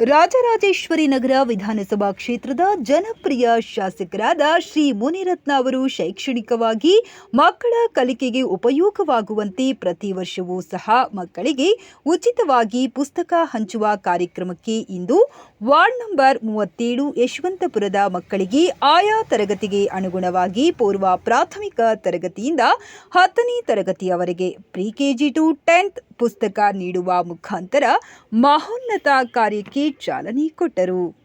ರಾಜರಾಜೇಶ್ವರಿ ನಗರ ವಿಧಾನಸಭಾ ಕ್ಷೇತ್ರದ ಜನಪ್ರಿಯ ಶಾಸಕರಾದ ಶ್ರೀ ಮುನಿರತ್ನ ಅವರು ಶೈಕ್ಷಣಿಕವಾಗಿ ಮಕ್ಕಳ ಕಲಿಕೆಗೆ ಉಪಯೋಗವಾಗುವಂತೆ ಪ್ರತಿ ವರ್ಷವೂ ಸಹ ಮಕ್ಕಳಿಗೆ ಉಚಿತವಾಗಿ ಪುಸ್ತಕ ಹಂಚುವ ಕಾರ್ಯಕ್ರಮಕ್ಕೆ ಇಂದು ವಾರ್ಡ್ ನಂಬರ್ ಮೂವತ್ತೇಳು ಯಶವಂತಪುರದ ಮಕ್ಕಳಿಗೆ ಆಯಾ ತರಗತಿಗೆ ಅನುಗುಣವಾಗಿ ಪೂರ್ವ ಪ್ರಾಥಮಿಕ ತರಗತಿಯಿಂದ ಹತ್ತನೇ ತರಗತಿಯವರೆಗೆ ಪ್ರಿ ಕೆಜಿ ಟು ಟೆಂತ್ ಪುಸ್ತಕ ನೀಡುವ ಮುಖಾಂತರ ಮಹೋನ್ನತ ಕಾರ್ಯಕ್ಕೆ ಚಾಲನೆ ಕೊಟ್ಟರು.